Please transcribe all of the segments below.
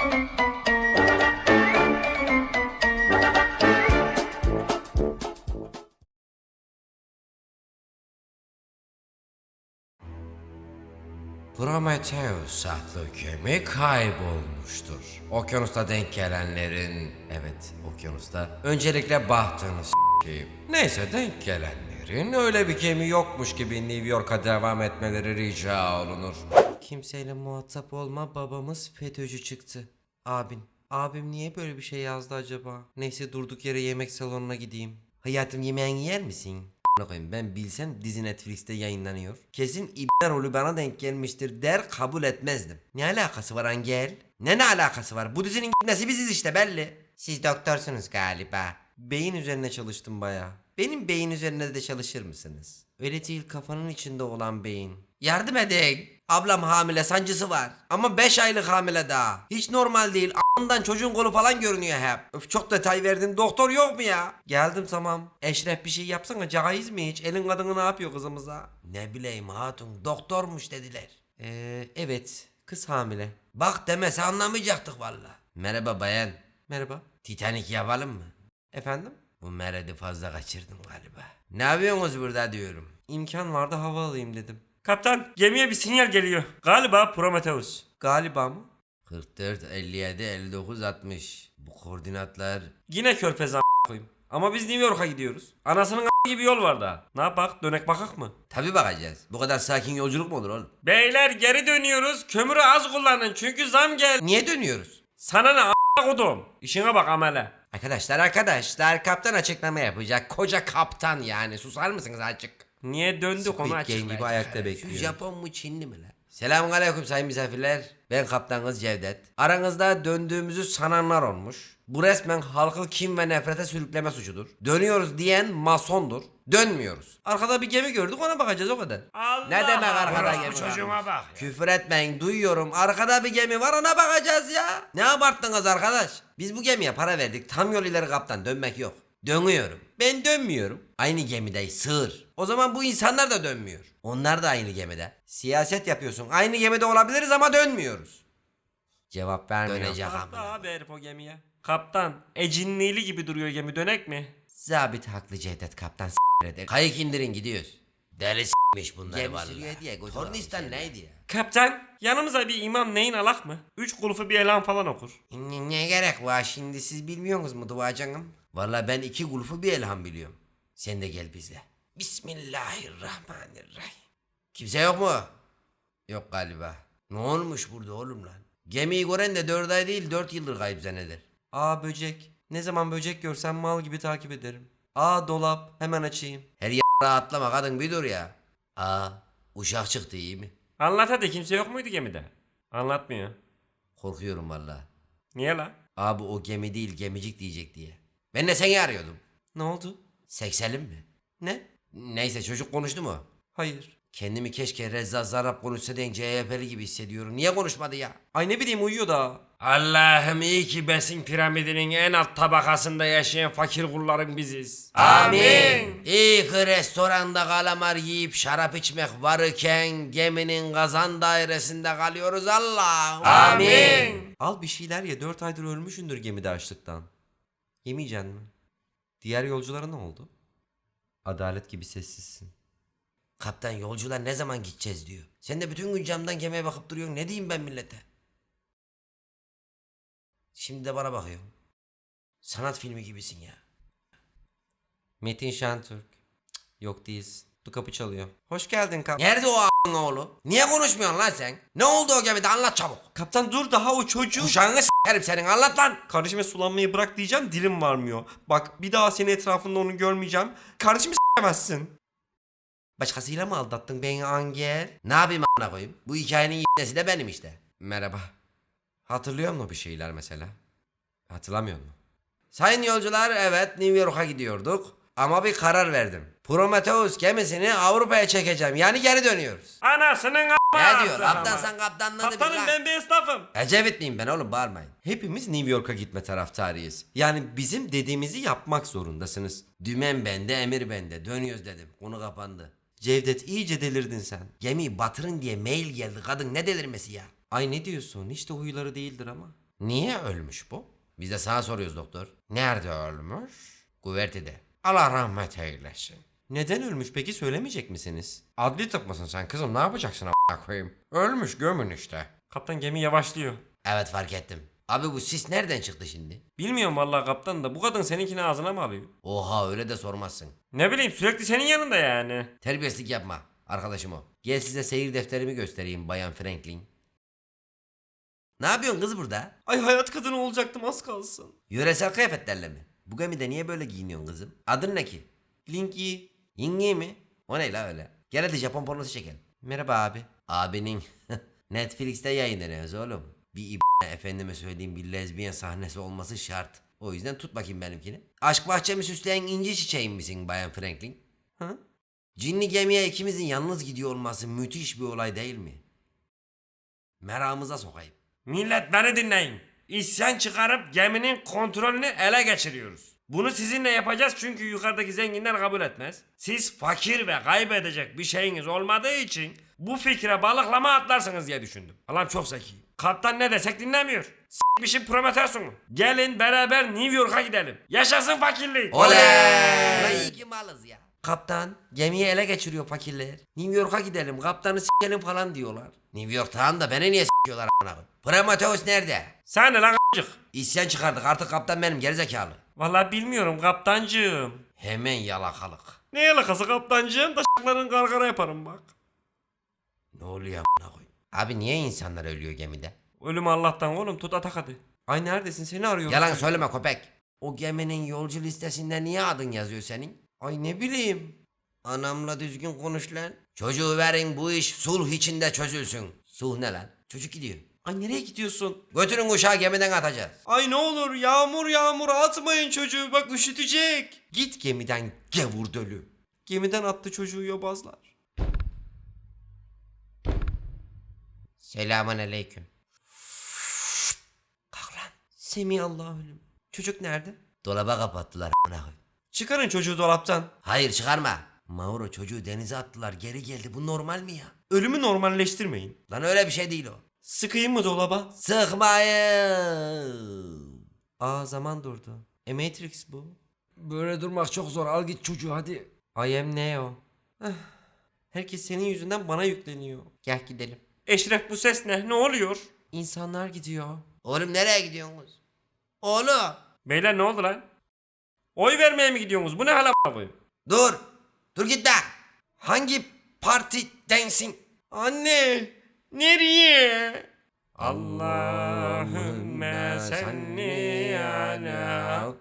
Prometheus adlı gemi kaybolmuştur. Okyanusta denk gelenlerin, evet okyanusta, öncelikle bahtını s**eyim. Neyse denk gelenlerin öyle bir gemi yokmuş gibi New York'a devam etmeleri rica olunur. Kimseyle muhatap olma babamız FETÖ'cü çıktı. Abin, abim niye böyle bir şey yazdı acaba? Neyse durduk yere yemek salonuna gideyim. Hayatım yemeğini yer misin? Koyayım ben bilsem dizi Netflix'te yayınlanıyor. Kesin ibne rolü bana denk gelmiştir der kabul etmezdim. Ne alakası var Angel? Ne ne alakası var? Bu dizinin nesi biziz işte belli. Siz doktorsunuz galiba. Beyin üzerine çalıştım baya. Benim beyin üzerine de çalışır mısınız? Öyle değil kafanın içinde olan beyin. Yardım edin. Ablam hamile sancısı var. Ama 5 aylık hamile daha. Hiç normal değil. A**ından çocuğun kolu falan görünüyor hep. Öf çok detay verdin. Doktor yok mu ya? Geldim tamam. Eşref bir şey yapsana caiz mi hiç? Elin kadını ne yapıyor kızımıza? Ne bileyim hatun doktormuş dediler. Eee evet kız hamile. Bak demese anlamayacaktık valla. Merhaba bayan. Merhaba. Titanic yapalım mı? Efendim? Bu meredi fazla kaçırdım galiba. Ne yapıyorsunuz burada diyorum. İmkan vardı hava alayım dedim. Kaptan gemiye bir sinyal geliyor. Galiba Prometheus. Galiba mı? 44, 57, 59, 60. Bu koordinatlar... Yine körfez a** koyayım. Ama biz New York'a gidiyoruz. Anasının a** gibi yol var daha. Ne yapak dönek bakak mı? Tabi bakacağız. Bu kadar sakin yolculuk mu olur oğlum? Beyler geri dönüyoruz. Kömürü az kullanın çünkü zam gel. Niye dönüyoruz? Sana ne a** kodum. İşine bak amele. Arkadaşlar arkadaşlar kaptan açıklama yapacak. Koca kaptan yani. Susar mısınız azıcık? Niye döndük onu Squid Game açıklayın. gibi ayakta bekliyor. Japon mu Çinli mi lan? Selamun aleyküm sayın misafirler. Ben kaptanınız Cevdet. Aranızda döndüğümüzü sananlar olmuş. Bu resmen halkı kim ve nefrete sürükleme suçudur. Dönüyoruz diyen masondur. Dönmüyoruz. Arkada bir gemi gördük ona bakacağız o kadar. Allah ne demek arkada gemi çocuğuma varmış? bak ya. Küfür etmeyin duyuyorum. Arkada bir gemi var ona bakacağız ya. Ne abarttınız arkadaş? Biz bu gemiye para verdik. Tam yol ileri kaptan dönmek yok. Dönüyorum. Ben dönmüyorum. Aynı gemideyiz sığır. O zaman bu insanlar da dönmüyor. Onlar da aynı gemide. Siyaset yapıyorsun. Aynı gemide olabiliriz ama dönmüyoruz. Cevap vermiyor. Dönecek amına. abi herif o gemiye. Kaptan ecinliğli gibi duruyor gemi dönek mi? Zabit haklı Cevdet kaptan s**r eder. Kayık indirin gidiyoruz. Deli s**miş bunları Gemi vallahi. sürüyor diye gözü Tornistan neydi ya? Kaptan yanımıza bir imam neyin alak mı? Üç kulufu bir elan falan okur. Ne, ne gerek var şimdi siz bilmiyorsunuz mu duacanım? Valla ben iki gulfu bir elham biliyorum. Sen de gel bizle. Bismillahirrahmanirrahim. Kimse yok mu? Yok galiba. Ne olmuş burada oğlum lan? Gemiyi gören de dört ay değil dört yıldır kayıp zanneder. Aa böcek. Ne zaman böcek görsem mal gibi takip ederim. Aa dolap. Hemen açayım. Her y***a atlama kadın bir dur ya. Aa uşak çıktı iyi mi? Anlat hadi kimse yok muydu gemide? Anlatmıyor. Korkuyorum valla. Niye la? Abi o gemi değil gemicik diyecek diye. Ben de seni arıyordum. Ne oldu? Sekselim mi? Ne? Neyse çocuk konuştu mu? Hayır. Kendimi keşke Reza Zarrab konuşsa diyen CHP'li gibi hissediyorum. Niye konuşmadı ya? Ay ne bileyim uyuyor da. Allah'ım iyi ki besin piramidinin en alt tabakasında yaşayan fakir kulların biziz. İyi ki restoranda kalamar yiyip şarap içmek varken geminin kazan dairesinde kalıyoruz Allah. Al bir şeyler ye. Dört aydır ölmüşündür gemide açlıktan. Yemeyeceksin mi? Diğer yolculara ne oldu? Adalet gibi sessizsin. Kaptan yolcular ne zaman gideceğiz diyor. Sen de bütün gün camdan gemiye bakıp duruyorsun. Ne diyeyim ben millete? Şimdi de bana bakıyorsun. Sanat filmi gibisin ya. Metin Şentürk. Cık, Yok değilsin. Dur kapı çalıyor. Hoş geldin kap. Nerede o a**ın oğlu? Niye konuşmuyorsun lan sen? Ne oldu o gemide anlat çabuk. Kaptan dur daha o çocuğu. Kuşağını s**erim senin anlat lan. Kardeşime sulanmayı bırak diyeceğim dilim varmıyor. Bak bir daha senin etrafında onu görmeyeceğim. Kardeşimi s**emezsin. Başkasıyla mı aldattın beni Angel? Ne yapayım a**ına koyayım? Bu hikayenin y***nesi de benim işte. Merhaba. Hatırlıyor musun bir şeyler mesela? Hatırlamıyor musun? Sayın yolcular evet New York'a gidiyorduk. Ama bir karar verdim. Prometheus gemisini Avrupa'ya çekeceğim. Yani geri dönüyoruz. Anasının Ne diyor? Kaptan sen kaptanlığını bil Kaptanım lan. ben bir esnafım. Ecevit miyim ben oğlum bağırmayın. Hepimiz New York'a gitme taraftarıyız. Yani bizim dediğimizi yapmak zorundasınız. Dümen bende emir bende. Dönüyoruz dedim. Konu kapandı. Cevdet iyice delirdin sen. Gemiyi batırın diye mail geldi. Kadın ne delirmesi ya? Ay ne diyorsun? Hiç de huyları değildir ama. Niye ölmüş bu? Biz de sana soruyoruz doktor. Nerede ölmüş? Güvertede. Allah rahmet eylesin. Neden ölmüş peki söylemeyecek misiniz? Adli tıp mısın sen kızım ne yapacaksın a**a koyayım? Ölmüş gömün işte. Kaptan gemi yavaşlıyor. Evet fark ettim. Abi bu sis nereden çıktı şimdi? Bilmiyorum vallahi kaptan da bu kadın seninkini ağzına mı alıyor? Oha öyle de sormazsın. Ne bileyim sürekli senin yanında yani. Terbiyesizlik yapma. Arkadaşım o. Gel size seyir defterimi göstereyim Bayan Franklin. Ne yapıyorsun kız burada? Ay hayat kadını olacaktım az kalsın. Yöresel kıyafetlerle mi? Bu gemide niye böyle giyiniyorsun kızım? Adın ne ki? Linky. Yingi mi? O ne la öyle? Gel hadi Japon pornosu çekelim. Merhaba abi. Abinin Netflix'te yayınlanıyoruz oğlum. Bir ib- efendime söyleyeyim bir lezbiyen sahnesi olması şart. O yüzden tut bakayım benimkini. Aşk bahçemi süsleyen inci çiçeğim misin Bayan Franklin? Hı? Cinli gemiye ikimizin yalnız gidiyor olması müthiş bir olay değil mi? Meramıza sokayım. Millet beni dinleyin. İsyan çıkarıp geminin kontrolünü ele geçiriyoruz. Bunu sizinle yapacağız çünkü yukarıdaki zenginler kabul etmez. Siz fakir ve kaybedecek bir şeyiniz olmadığı için bu fikre balıklama atlarsınız diye düşündüm. Allah'ım çok zeki. Kaptan ne desek dinlemiyor. S**mişim Prometheus'unu. Gelin beraber New York'a gidelim. Yaşasın fakirlik. Oley! İyi ki malız ya. Kaptan gemiyi ele geçiriyor fakirler. New York'a gidelim kaptanı s**elim falan diyorlar. New York tamam da beni niye s**iyorlar a**ına koyayım? Prometheus nerede? Sen ne lan a**cık? İsyan çıkardık artık kaptan benim gerizekalı. Vallahi bilmiyorum kaptancığım. Hemen yalakalık. Ne yalakası kaptancığım da s**ların gargara yaparım bak. Ne oluyor a**ına koyayım? Abi niye insanlar ölüyor gemide? Ölüm Allah'tan oğlum tut atak hadi. Ay neredesin seni arıyorum. Yalan söyleme köpek. O geminin yolcu listesinde niye adın yazıyor senin? Ay ne bileyim. Anamla düzgün konuş lan. Çocuğu verin bu iş sulh içinde çözülsün. Sulh ne lan? Çocuk gidiyor. Ay nereye gidiyorsun? Götürün uşağı gemiden atacağız. Ay ne olur yağmur yağmur atmayın çocuğu bak üşütecek. Git gemiden gevur dölü. Gemiden attı çocuğu yobazlar. Selamun aleyküm. Kalk lan. Semih Allah'ım. Çocuk nerede? Dolaba kapattılar a**ına. Çıkarın çocuğu dolaptan. Hayır çıkarma. Mauro çocuğu denize attılar geri geldi bu normal mi ya? Ölümü normalleştirmeyin. Lan öyle bir şey değil o. Sıkayım mı dolaba? Sıkmayın. Aa zaman durdu. E Matrix bu. Böyle durmak çok zor al git çocuğu hadi. I am Neo. Eh, Herkes senin yüzünden bana yükleniyor. Gel gidelim. Eşref bu ses ne? Ne oluyor? İnsanlar gidiyor. Oğlum nereye gidiyorsunuz? Oğlum. Beyler ne oldu lan? Oy vermeye mi gidiyorsunuz? Bu ne hala koyayım? Dur. Dur git lan. Hangi parti densin? Anne! Nereye? Allahümme salli ala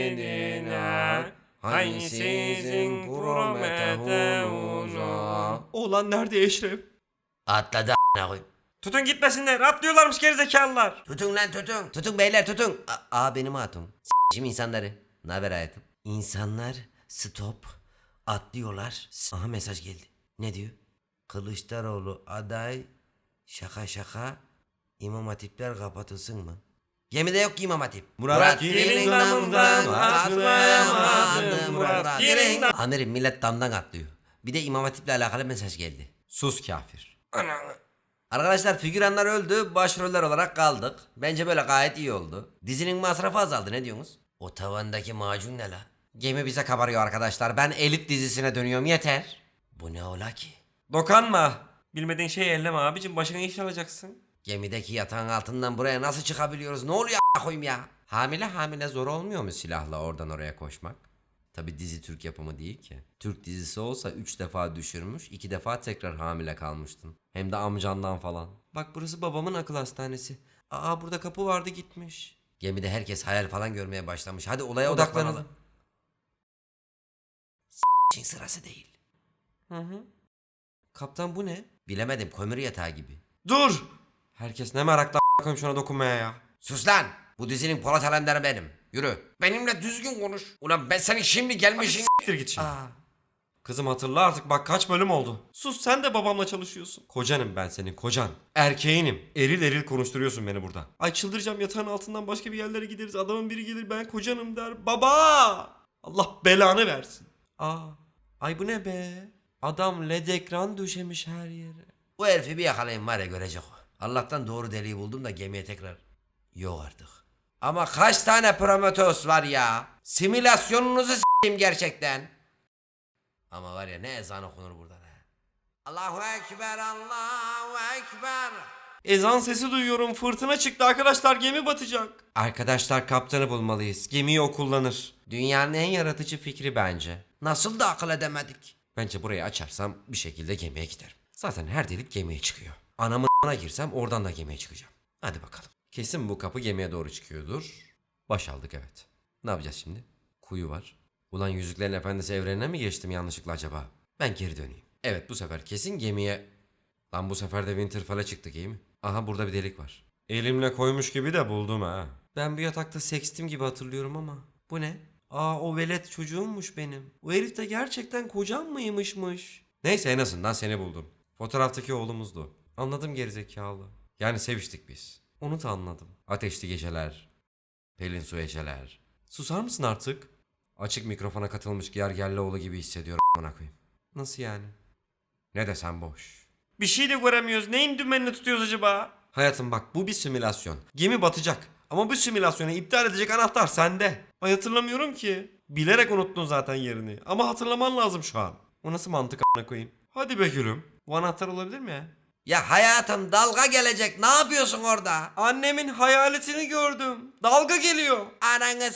seyyidina haysizin Prometheus'a. Oğlan nerede Eşref? Atladı a**ına koyayım. Tutun gitmesinler. Atlıyorlarmış gerizekalılar. Tutun lan tutun. Tutun beyler tutun. A- Aa benim hatun. Şimdi insanları. Ne haber hayatım? İnsanlar stop atlıyorlar. Aha mesaj geldi. Ne diyor? Kılıçdaroğlu aday şaka şaka İmam Hatipler kapatılsın mı? Gemide yok ki İmam Hatip. Murat Gelin damından atlayamadım, Murat dam- Amirim millet damdan atlıyor. Bir de İmam Hatip'le alakalı mesaj geldi. Sus kafir. Arkadaşlar figüranlar öldü, başroller olarak kaldık. Bence böyle gayet iyi oldu. Dizinin masrafı azaldı ne diyorsunuz? O tavandaki macun ne la? Gemi bize kabarıyor arkadaşlar. Ben elit dizisine dönüyorum yeter. Bu ne ola ki? Dokanma. Bilmediğin şeyi elleme abicim. Başına iş alacaksın. Gemideki yatağın altından buraya nasıl çıkabiliyoruz? Ne oluyor a** koyayım ya? Hamile hamile zor olmuyor mu silahla oradan oraya koşmak? Tabi dizi Türk yapımı değil ki. Türk dizisi olsa 3 defa düşürmüş, 2 defa tekrar hamile kalmıştın. Hem de amcandan falan. Bak burası babamın akıl hastanesi. Aa burada kapı vardı gitmiş. Gemide herkes hayal falan görmeye başlamış. Hadi olaya Odaklanalım. odaklanalım. S***in sırası değil. Hı hı. Kaptan bu ne? Bilemedim kömür yatağı gibi. Dur! Herkes ne merakla a**ım şuna dokunmaya ya. Sus lan! Bu dizinin Polat Alemdar'ı benim. Yürü. Benimle düzgün konuş. Ulan ben senin şimdi gelmişin... Siktir git şimdi. Aa, Kızım hatırla artık bak kaç bölüm oldu. Sus sen de babamla çalışıyorsun. Kocanım ben senin kocan. Erkeğinim. Eril eril konuşturuyorsun beni burada. Ay çıldıracağım yatağın altından başka bir yerlere gideriz. Adamın biri gelir ben kocanım der. Baba! Allah belanı versin. Aa, ay bu ne be? Adam led ekran döşemiş her yere. bu herifi bir yakalayayım var ya görecek o. Allah'tan doğru deliği buldum da gemiye tekrar. Yok artık. Ama kaç tane Prometheus var ya? Simülasyonunuzu s**eyim gerçekten. Ama var ya ne ezan okunur burada ne? Allahu Ekber, Allahu Ekber. Ezan sesi duyuyorum. Fırtına çıktı arkadaşlar. Gemi batacak. Arkadaşlar kaptanı bulmalıyız. Gemiyi o kullanır. Dünyanın en yaratıcı fikri bence. Nasıl da akıl edemedik? Bence burayı açarsam bir şekilde gemiye giderim. Zaten her delik gemiye çıkıyor. Anamın a**ına girsem oradan da gemiye çıkacağım. Hadi bakalım. Kesin bu kapı gemiye doğru çıkıyordur. Baş aldık evet. Ne yapacağız şimdi? Kuyu var. Ulan Yüzüklerin Efendisi evrenine mi geçtim yanlışlıkla acaba? Ben geri döneyim. Evet bu sefer kesin gemiye... Lan bu sefer de Winterfell'e çıktık iyi mi? Aha burada bir delik var. Elimle koymuş gibi de buldum ha. Ben bir yatakta sekstim gibi hatırlıyorum ama. Bu ne? Aa o velet çocuğummuş benim. O herif de gerçekten kocam mıymışmış? Neyse en azından seni buldum. Fotoğraftaki oğlumuzdu. Anladım gerizekalı. Yani seviştik biz. Onu da anladım. Ateşli geceler. Pelin su eceler. Susar mısın artık? Açık mikrofona katılmış Gergerlioğlu gibi hissediyorum amına koyayım. Nasıl yani? Ne desem boş. Bir şey de göremiyoruz. Neyin dümenini tutuyoruz acaba? Hayatım bak bu bir simülasyon. Gemi batacak. Ama bu simülasyonu iptal edecek anahtar sende. Ay hatırlamıyorum ki. Bilerek unuttun zaten yerini. Ama hatırlaman lazım şu an. O nasıl mantık a**ına koyayım? Hadi be gülüm. Bu anahtar olabilir mi ya? Ya hayatım dalga gelecek. Ne yapıyorsun orada? Annemin hayaletini gördüm. Dalga geliyor. Ananı.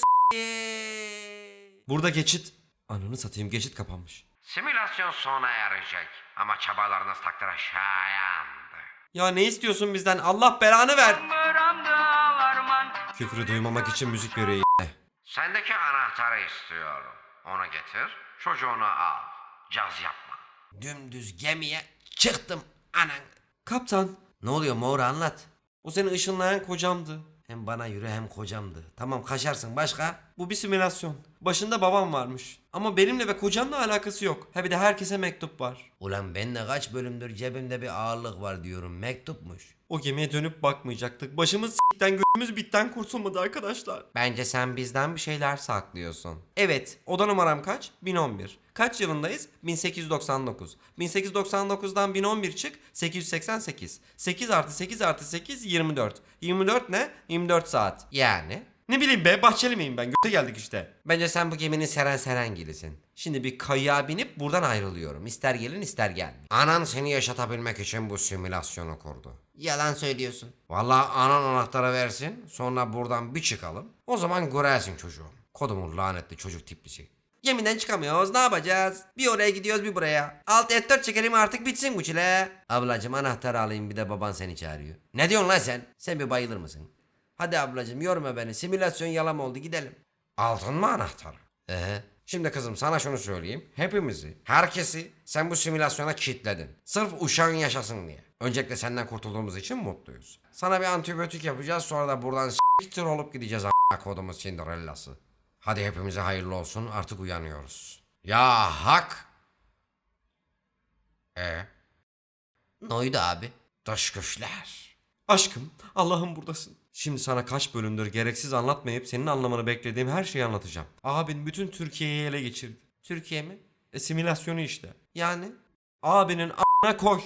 Burada geçit. Ananı satayım geçit kapanmış. Simülasyon sona erecek ama çabalarınız takdire şayandı. Ya ne istiyorsun bizden? Allah belanı ver. Küfrü duymamak için müzik veriyor y- Sendeki anahtarı istiyorum. Onu getir, çocuğunu al. Caz yapma. Dümdüz gemiye çıktım anan. Kaptan. Ne oluyor mor anlat. O seni ışınlayan kocamdı. Hem bana yürü hem kocamdı. Tamam kaçarsın başka? Bu bir simülasyon. Başında babam varmış. Ama benimle ve kocamla alakası yok. Ha bir de herkese mektup var. Ulan ben de kaç bölümdür cebimde bir ağırlık var diyorum. Mektupmuş. O gemiye dönüp bakmayacaktık. Başımız s**ten gözümüz bitten kurtulmadı arkadaşlar. Bence sen bizden bir şeyler saklıyorsun. Evet, oda numaram kaç? 1011. Kaç yılındayız? 1899. 1899'dan 1011 çık, 888. 8 artı 8 artı 8, 24. 24 ne? 24 saat. Yani? Ne bileyim be, bahçeli miyim ben? Göte geldik işte. Bence sen bu geminin Seren Serengilisin. Şimdi bir kayığa binip buradan ayrılıyorum. İster gelin ister gelmeyin. Anan seni yaşatabilmek için bu simülasyonu kurdu. Yalan söylüyorsun. Vallahi anan anahtarı versin. Sonra buradan bir çıkalım. O zaman görersin çocuğum. Kodumun lanetli çocuk tiplisi. Gemiden çıkamıyoruz ne yapacağız? Bir oraya gidiyoruz bir buraya. Alt F4 çekelim artık bitsin bu çile. Ablacım anahtarı alayım bir de baban seni çağırıyor. Ne diyorsun lan sen? Sen bir bayılır mısın? Hadi ablacım yorma beni. Simülasyon yalan oldu gidelim. Aldın mı anahtarı? Ee? Şimdi kızım sana şunu söyleyeyim. Hepimizi, herkesi sen bu simülasyona kilitledin. Sırf uşağın yaşasın diye. Öncelikle senden kurtulduğumuz için mutluyuz. Sana bir antibiyotik yapacağız sonra da buradan s**tir olup gideceğiz a**a kodumuz Cinderella'sı. Hadi hepimize hayırlı olsun artık uyanıyoruz. Ya hak. E. Noydu abi. Dış güçler. Aşkım, Allah'ım buradasın. Şimdi sana kaç bölümdür gereksiz anlatmayıp senin anlamanı beklediğim her şeyi anlatacağım. Abin bütün Türkiye'yi ele geçirdi. Türkiye mi? E simülasyonu işte. Yani? Abinin a**ına koy.